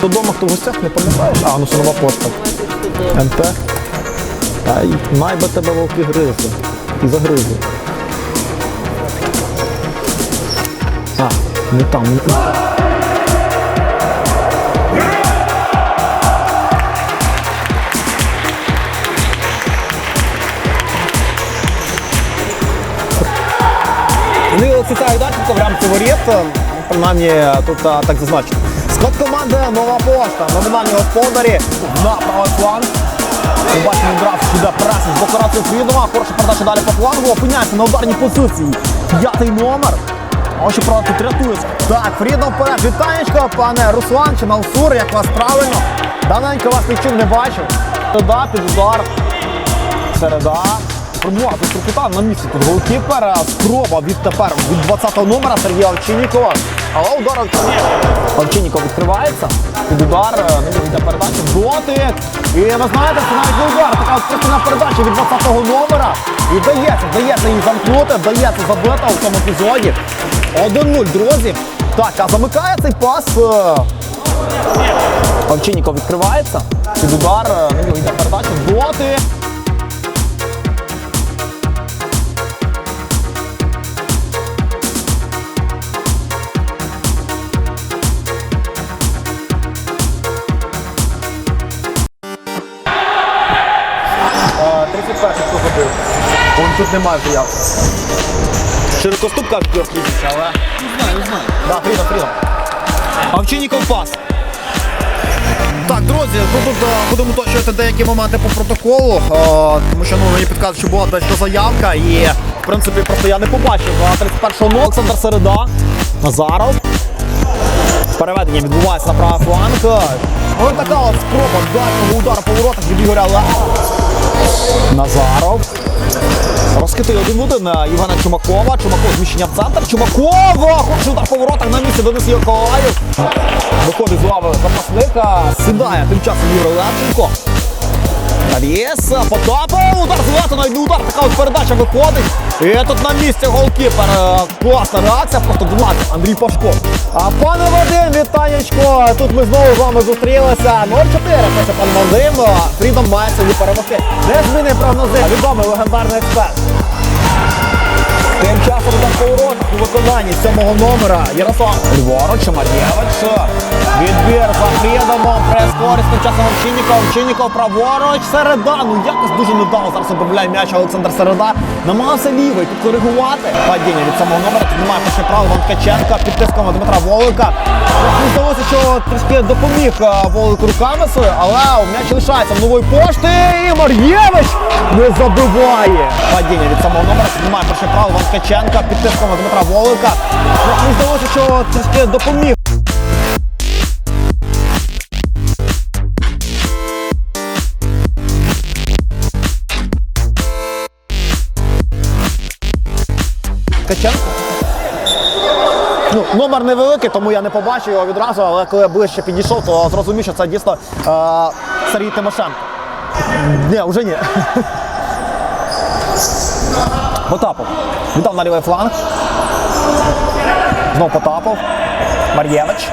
Хто вдома, хто в гостях, не пам'ятаєш? А, ну це нова пошта. МТ. Та й май би тебе вовки гризли. І загризли. А, не там, не там. Вони Олексія Даченко в рамці воріт, принаймні тут так зазначено. Склад команди Нова Пошта, номінальні господарі на. Ми бачимо відразу, що йде преси з боку рацію Фрідома. Хороша передача далі по флангу. Опиняється на ударній позиції. П'ятий номер. Ось що правда тут рятується. Так, Фрідом вперед. Вітанечко, пане Руслан чи Наусур, як вас правильно. Давненько вас нічим не бачив. Туди під удар. Середа. Пробував тут на місці тут голкіпер. А Спроба відтепер від 20-го номера Сергія Овчиннікова. Але удар. Овчинніков відкривається. Під удар е, не буде передачі. Дотик. І ви знаєте, це навіть не удар. Така на передачі від 20-го номера. І дається, вдається її замкнути, вдається забити в цьому епізоді. 1-0, друзі. Так, а замикає цей пас. е, Овчинніков відкривається. Під удар е, нього йде передача. Дотик. Вон тут немає заявки. Широкоступ кажуть, його але. Не знаю, не знаю. Да, Фрідом, Фрідом. Овчинніков пас. Так, друзі, ну тут е, будемо уточнювати деякі моменти по протоколу, е, тому що ну, мені підказують, що була дещо заявка, і в принципі просто я не побачив. е, 31-го ну, Олександр Середа, Назаров. Переведення відбувається на правий фланг. Ось така от спроба дальнього удару по воротах від Ігоря Лева. Назаров. Розкидає один в один на Івана Чумакова. Чумаков зміщення в центр. Чумакова! Хороший удар по воротах на місці Денис Йоколаєв. Виходить з лави запасника. Сідає тим часом Юрій Левченко. Навіс, Потапов, удар з не удар, така от передача виходить. І тут на місці голкіпер. Е, Класна реакція, просто будь Андрій Пашко. А пане Вадим, вітанечко, тут ми знову з вами зустрілися. 0-4, пише пан Вадим. Фрідом має сьогодні перемогти. Не зміни прогнози, відомий легендарний експерт. Тим часом удар по воротах у виконанні сьомого номера Ярослав Льворуч, Мар'євич. Відбір за Фрідомом, прес-користь тим часом Овчинніков, Овчинніков праворуч, Середа. Ну якось дуже недавно зараз обробляє м'яч Олександр Середа. Намагався лівий підкоригувати. Падіння від самого номера. Тут немає перше право Ткаченка під тиском Дмитра Волика. Мені здалося, що трішки допоміг е, Волику руками своєю, але м'яч лишається в нової пошти. І Мар'євич не забиває. Падіння від самого номера. Тут немає перше право Ткаченка під тиском Дмитра Волика. Мені здалося, що трішки допоміг. Ткаченко. Ну, номер невеликий, тому я не побачив його відразу, але коли я ближче підійшов, то зрозумів, що це дійсно е, Сергій Тимошенко. Ні, вже ні. Потапов. Віддав на лівий фланг. Знов Потапов. Мар'євич.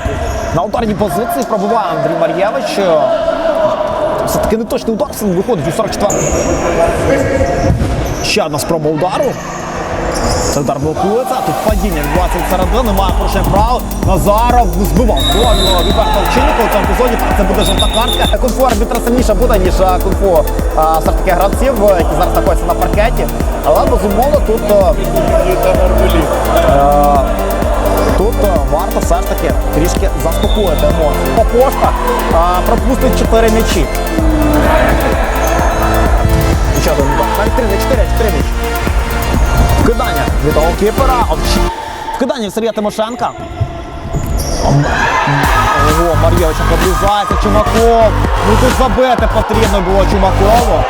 На ударній позиції пробуває Андрій Мар'євич. Е, Все-таки не точний удар, виходить у 44. Ще одна спроба удару. Це удар блокується, тут падіння відбувається від середини, немає порушення прав. Назаров збивав голову Віберта Овчинника у цьому епізоді. Це буде жовта картка. Кунг-фу арбітра сильніше буде, ніж е, кунг-фу все ж таки гравців, е, які зараз знаходяться на паркеті. Але безумовно тут, е, е, тут е, варто все ж таки трішки заспокоїти емоції. Попошта е, пропустить 4 м'ячі. Овчі- Вкидання Сергія Тимошенка. Ого, Мар'євича подрізається, Чумаков. Ну тут забити потрібно було Чумакову.